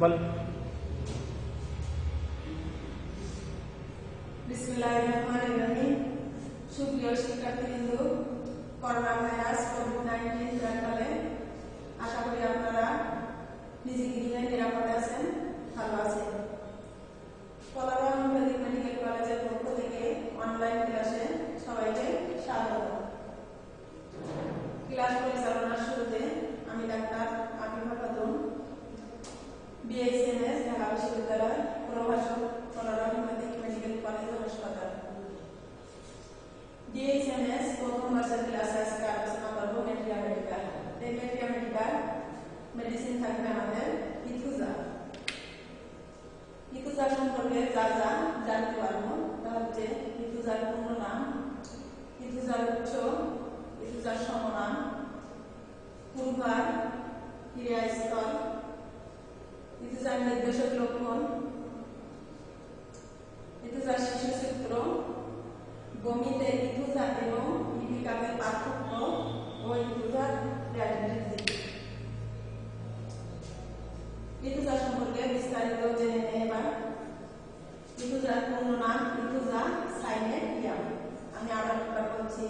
বলেন করোনা আশা করি আপনারা নিজেকে ভালো আছেন। মেডিকেল কলেজের পক্ষ থেকে অনলাইন ক্লাসে সবাইকে স্বাগত। ক্লাস পরিচালনার শুরুতে আমি ডাক্তার বিএসএমএস ঢাকা বিশ্ববিদ্যালয় প্রভাষক কলাবাগ আন্তর্জাতিক মেডিকেল কলেজ হাসপাতাল। ডিএসএমএস প্রথম বর্ষের ক্লাসে আজকে আলোচনা করব মেট্রিয়া মেডিকেল এই মেট্রিয়া মেডিকেল মেডিসিন থাকবে আমাদের ইথুজা ইথুজা সম্পর্কে যা যা জানতে পারব তা হচ্ছে ইথুজার পূর্ণ নাম ইথুজার উচ্চ ইথুজার সমনাম, পূর্বার, ক্রিয়াস্থল ইথুজার নির্দেশক লক্ষণ ইথুজার শিশু চিত্র বমিতে ইথুজা এবং লিপিকাদের পার্থক্য ও ইথুজার ট্র্যাজেডি সম্পর্কে বিস্তারিত জেনে নেই এবার। পূর্ণ নাম ইথুজা সাইনেটিয়াম আমি আরও একবার বলছি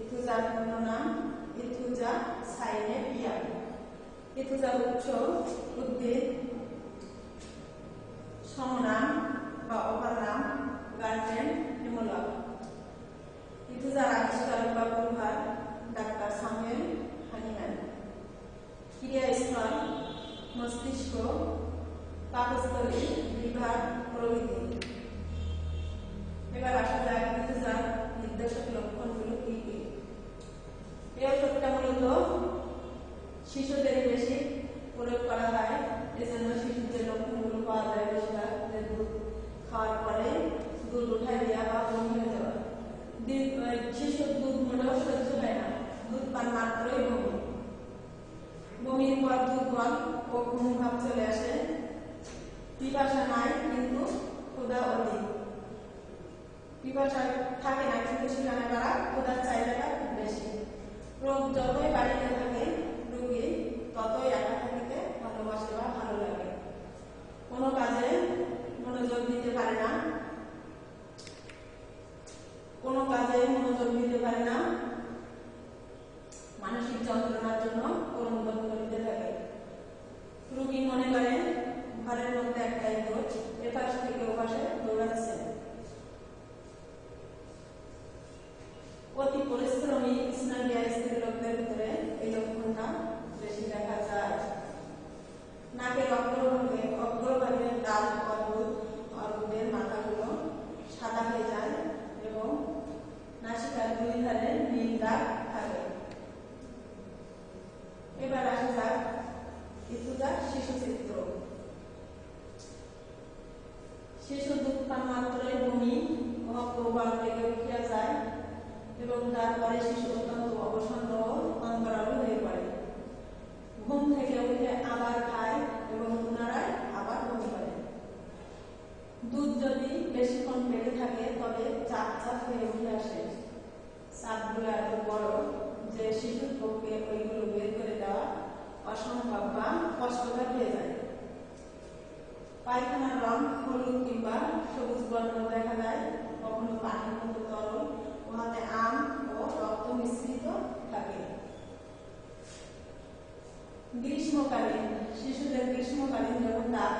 ইথুজার পূর্ণ নাম ইথুজা সাইনেটিয়াম ইথুজার উচ্চ উদ্ভিদ সমনাম বা অপার নাম গার্জেন হিমোলগ ইথুজার আবিষ্কারক বা পরিবার ডাক্তার সামুয়েল হানিম্যান ক্রিয়াস্থল মস্তিষ্ক পাকস্থলী বিভাগ প্রভৃতি। এবার আসা যাক ইথুজার নির্দেশক লক্ষণগুলো কি কি এই ওষুধটা মূলত শিশুদের বেশি প্রয়োগ করা হয় এজন্য শিশুদের লক্ষণগুলো পাওয়া যায় বেশিরভাগ যে দুধ খাওয়ার পরে দুধ উঠাই দেওয়া বা বমি হয়ে যাওয়া দি- আহ, শিশুর দুধ মোটেও সহ্য হয় না দুধ পান মাত্রই বমি বমির পর দুর্বল ও ঘুম ভাব চলে আসে পিপাসা নাই, কিন্তু ক্ষুধা অধিক পিপাসা থাকে না, কিন্তু সেখানে তারা ক্ষুধার চাহিদাটা খুব বেশি। রোগ যতই বাড়িতে থাকে, রোগী ততই একা থাকিতে ভালোবাসে বা ভালো লাগে। কোনো কাজে মনোযোগ দিতে পারে না। কোনো কাজে মনোযোগ দিতে পারে না। মানসিক যন্ত্রণার জন্য অনুভব করিতে থাকে রোগী মনে করে ঘরের মধ্যে একটাই দোষ এপাশ থেকে ওপাশে দৌড়াচ্ছে অতি পরিশ্রমী স্নায়ু স্ত্রী লোকদের ভিতরে এই লক্ষণটা বেশি দেখা যায় নাকের অগ্রভাগে অগ্রভাগে ডাল অর্বুদ অর্বুদের মাথাগুলো সাদা হয়ে যায় এবং নাসিকার দুই ধারে নীল দাগ থাকে এবার আসা যাক ইতুদার শিশু চিত্র শিশু দুধ পান মাত্রই বমি ও প্রবাল থেকে উঠিয়া যায় এবং তারপরে শিশু অত্যন্ত অবসন্ন অন্তরালু হয়ে পড়ে। ঘুম থেকে উঠে আবার খায় এবং পুনরায় আবার বমি করে। দুধ যদি বেশিক্ষণ পেটে থাকে, তবে চাপ চাপ হয়ে উঠে আসে। চাপগুলো এত বড় যে শিশুর পক্ষে ওইগুলো বের করে দেওয়া অসম্ভব বা কষ্টকর হয়ে যায়। পায়খানার রং হলুদ কিংবা সবুজ বর্ণ দেখা যায়। কখনো পানির মতো তরল, উহাতে আম ও রক্ত মিশ্রিত থাকে। গ্রীষ্মকালীন শিশুদের গ্রীষ্মকালীন যখন দাঁত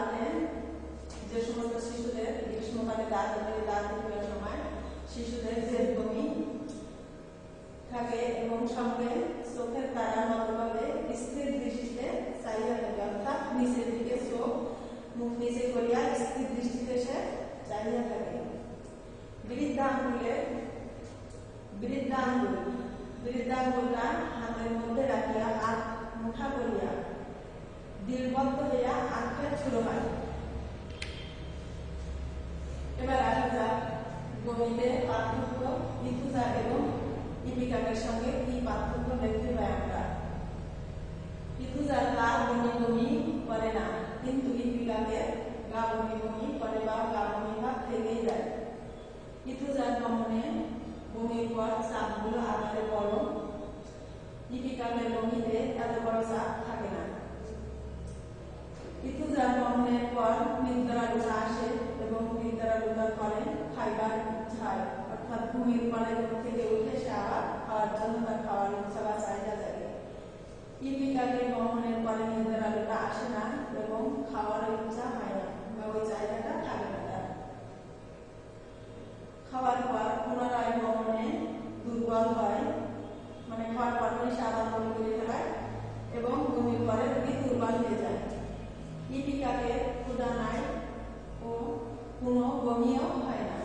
যে সমস্ত শিশুদের গ্রীষ্মকালে দাঁত দাঁত সময় শিশুদের জেদ বমি থাকে এবং সঙ্গে চোখের তারা স্থির দৃষ্টিতে চাইয়া থাকে অর্থাৎ নিচের দিকে চোখ মুখ নিচে করিয়া স্থির দৃষ্টিতে সে চাইয়া থাকে। বৃদ্ধাঙ্গুলে, বৃদ্ধাঙ্গুল বৃদ্ধাঙ্গুলটা হাতের মধ্যে রাখিয়া মুঠা করিয়া দীর্ঘত্ব হইয়া হয় এবার আসা যাক ইথুজা এবং ইপিকাকের সঙ্গে কি পার্থক্য দেখতে পাই আমরা? ইথুজার গা বমি করে না, কিন্তু ইপিকাকে গা করে বা গা বমি ভাব যায়। ইথুজার দমনে বমির পর চাপগুলো আকারে বড় লিপিকামের বমিতে এত বড় চাপ থাকে না। ইথুজার বহনের পর নিদ্রালুটা আসে এবং নিদ্রালুটার করে, খাইবার ঝাড় অর্থাৎ ভূমির পরের থেকে উঠে সে আবার খাওয়ার জন্য তার খাওয়ার ইচ্ছা বা চাহিদা জাগে ইপিকাকে বহনের পরে নিদ্রালুটা আসে না এবং খাওয়ার ইচ্ছা হয় না বা ওই চাহিদাটা থাকে না তার খাওয়ার পর পুনরায় বহনে দুর্বল হয় মানে খাওয়ার পর সে আবার বমি করে ফেলায় এবং বমির পরে রোগী দুর্বল হয়ে যায়। ইপিকাকে ক্ষুধা নাই ও কোনো বমিও হয় না।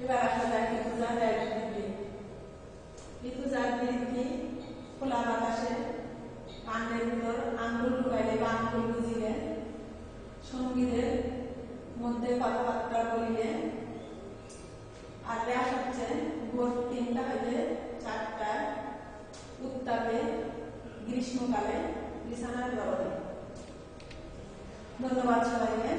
এবার আসা যায় ঋতুজার ব্যাগ বৃদ্ধি ঋতুজার বৃদ্ধি, খোলা বাতাসে কাণ্ডের ভিতর আঙ্গুল ঢুকাইলে বা আঙ্গুল বুঝিলে। সঙ্গীদের মধ্যে কথাবার্তা বলিলে। আর ব্যাস হচ্ছে, ভোর তিনটা হইলে গ্রীষ্মকালে বিছানার গরমে ধন্যবাদ সবাইকে।